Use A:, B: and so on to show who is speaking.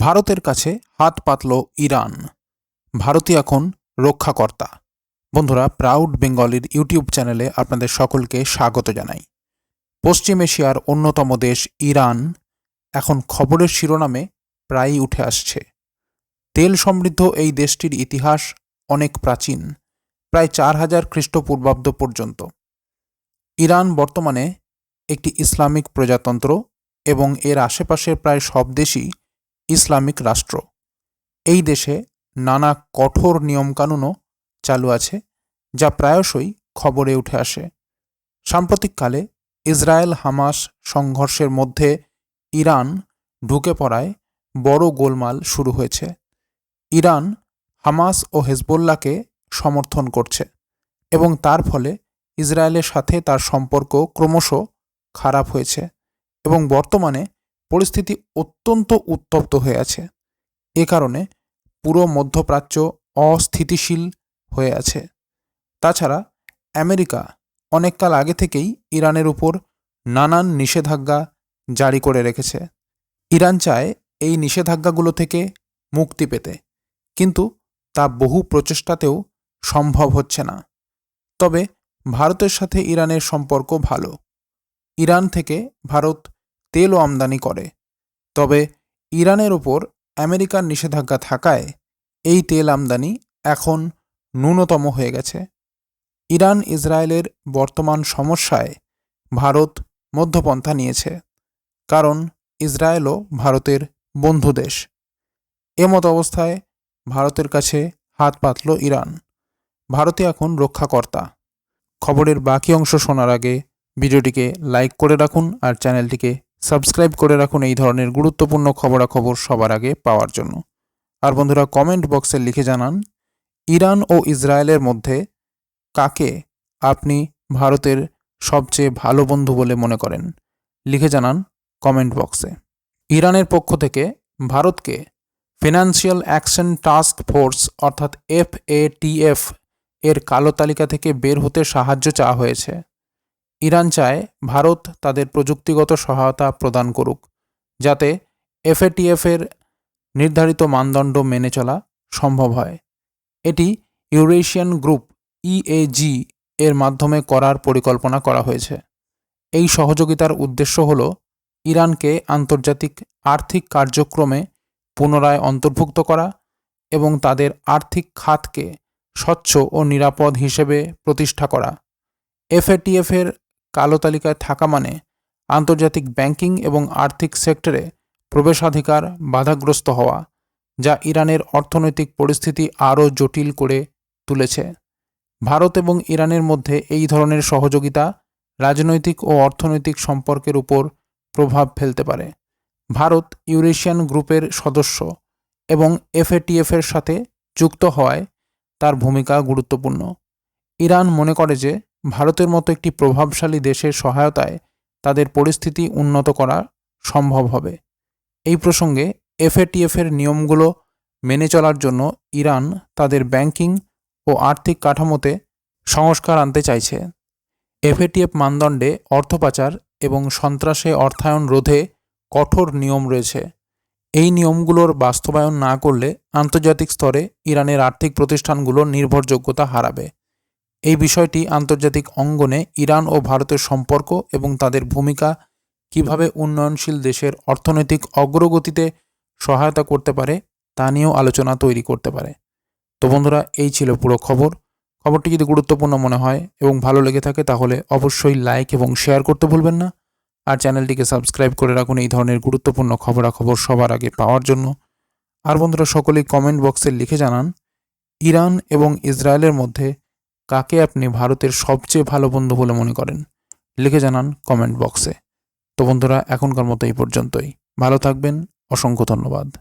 A: ভারতের কাছে হাত পাতল ইরান, ভারতই এখন রক্ষাকর্তা। বন্ধুরা প্রাউড বেঙ্গলির ইউটিউব চ্যানেলে আপনাদের সকলকে স্বাগত জানাই। পশ্চিম এশিয়ার অন্যতম দেশ ইরান এখন খবরের শিরোনামে প্রায়ই উঠে আসছে। তেল সমৃদ্ধ এই দেশটির ইতিহাস অনেক প্রাচীন, প্রায় চার হাজার খ্রিস্টপূর্বাব্দ পর্যন্ত। ইরান বর্তমানে একটি ইসলামিক প্রজাতন্ত্র এবং এর আশেপাশের প্রায় সব দেশই ইসলামিক রাষ্ট্র। এই দেশে নানা কঠোর নিয়মকানুনও চালু আছে, যা প্রায়শই খবরে উঠে আসে। সাম্প্রতিককালে ইসরায়েল হামাস সংঘর্ষের মধ্যে ইরান ঢুকে পড়ায় বড় গোলমাল শুরু হয়েছে। ইরান হামাস ও হেজবোল্লাকে সমর্থন করছে এবং তার ফলে ইসরায়েলের সাথে তার সম্পর্ক ক্রমশ খারাপ হয়েছে এবং বর্তমানে পরিস্থিতি অত্যন্ত উত্তপ্ত হয়ে আছে। এ কারণে পুরো মধ্যপ্রাচ্য অস্থিতিশীল হয়ে আছে। তাছাড়া আমেরিকা অনেককাল আগে থেকেই ইরানের উপর নানান নিষেধাজ্ঞা জারি করে রেখেছে। ইরান চায় এই নিষেধাজ্ঞাগুলো থেকে মুক্তি পেতে, কিন্তু তা বহু প্রচেষ্টাতেও সম্ভব হচ্ছে না। তবে ভারতের সাথে ইরানের সম্পর্ক ভালো। ইরান থেকে ভারত তেলও আমদানি করে। তবে ইরানের ওপর আমেরিকার নিষেধাজ্ঞা থাকায় এই তেল আমদানি এখন ন্যূনতম হয়ে গেছে। ইরান ইসরায়েলের বর্তমান সমস্যায় ভারত মধ্যপন্থা নিয়েছে, কারণ ইসরায়েলও ভারতের বন্ধু দেশ। এমত অবস্থায় ভারতের কাছে হাত পাতল ইরান। ভারতে এখন রক্ষাকর্তা। খবরের বাকি অংশ শোনার আগে ভিডিওটিকে লাইক করে রাখুন আর চ্যানেলটিকে সাবস্ক্রাইব করে রাখুন এই ধরনের গুরুত্বপূর্ণ খবরাখবর সবার আগে পাওয়ার জন্য। আর বন্ধুরা কমেন্ট বক্সে লিখে জানান, ইরান ও ইসরায়েলের মধ্যে কাকে আপনি ভারতের সবচেয়ে ভালো বন্ধু বলে মনে করেন? লিখে জানান কমেন্ট বক্সে ইরানের পক্ষ থেকে ভারতকে ফিনান্সিয়াল অ্যাকশন টাস্ক ফোর্স অর্থাৎ এফ এর কালো তালিকা থেকে বের হতে সাহায্য চাওয়া হয়েছে। ইরান চায় ভারত তাদের প্রযুক্তিগত সহায়তা প্রদান করুক, যাতে এফএটিএফের নির্ধারিত মানদণ্ড মেনে চলা সম্ভব হয়। এটি ইউরেশিয়ান গ্রুপ ইএজি এর মাধ্যমে করার পরিকল্পনা করা হয়েছে। এই সহযোগিতার উদ্দেশ্য হল ইরানকে আন্তর্জাতিক আর্থিক কার্যক্রমে পুনরায় অন্তর্ভুক্ত করা এবং তাদের আর্থিক খাতকে স্বচ্ছ ও নিরাপদ হিসেবে প্রতিষ্ঠা করা। এফএটিএফের কালো তালিকায় থাকা মানে আন্তর্জাতিক ব্যাংকিং এবং আর্থিক সেক্টরে প্রবেশাধিকার বাধাগ্রস্ত হওয়া, যা ইরানের অর্থনৈতিক পরিস্থিতি আরও জটিল করে তুলেছে। ভারত এবং ইরানের মধ্যে এই ধরনের সহযোগিতা রাজনৈতিক ও অর্থনৈতিক সম্পর্কের উপর প্রভাব ফেলতে পারে। ভারত ইউরেশিয়ান গ্রুপের সদস্য এবং এফএটিএফের সাথে যুক্ত হওয়ায় তার ভূমিকা গুরুত্বপূর্ণ। ইরান মনে করে যে ভারতের মতো একটি প্রভাবশালী দেশের সহায়তায় তাদের পরিস্থিতি উন্নত করা সম্ভব হবে। এই প্রসঙ্গে এফএটিএফের নিয়মগুলো মেনে চলার জন্য ইরান তাদের ব্যাংকিং ও আর্থিক কাঠামোতে সংস্কার আনতে চাইছে। এফএটিএফ মানদণ্ডে অর্থ পাচার এবং সন্ত্রাসে অর্থায়ন রোধে কঠোর নিয়ম রয়েছে। এই নিয়মগুলোর বাস্তবায়ন না করলে আন্তর্জাতিক স্তরে ইরানের আর্থিক প্রতিষ্ঠানগুলো নির্ভরযোগ্যতা হারাবে। এই বিষয়টি আন্তর্জাতিক অঙ্গনে ইরান ও ভারতের সম্পর্ক এবং তাদের ভূমিকা কীভাবে উন্নয়নশীল দেশের অর্থনৈতিক অগ্রগতিতে সহায়তা করতে পারে তা নিয়েও আলোচনা তৈরি করতে পারে। তো বন্ধুরা, এই ছিল পুরো খবর। খবরটি যদি গুরুত্বপূর্ণ মনে হয় এবং ভালো লেগে থাকে, তাহলে অবশ্যই লাইক এবং শেয়ার করতে ভুলবেন না। আর চ্যানেলটিকে সাবস্ক্রাইব করে রাখুন এই ধরনের গুরুত্বপূর্ণ খবরাখবর সবার আগে পাওয়ার জন্য। আর বন্ধুরা, সকলেই কমেন্ট বক্সে লিখে জানান, ইরান এবং ইসরায়েলের মধ্যে কাকে আপনি ভারতের সবচেয়ে ভালো বন্ধু বলে মনে করেন? লিখে জানান কমেন্ট বক্সে। তো বন্ধুরা, এখনকার মতো এই পর্যন্তই। ভালো থাকবেন। অসংখ্য ধন্যবাদ।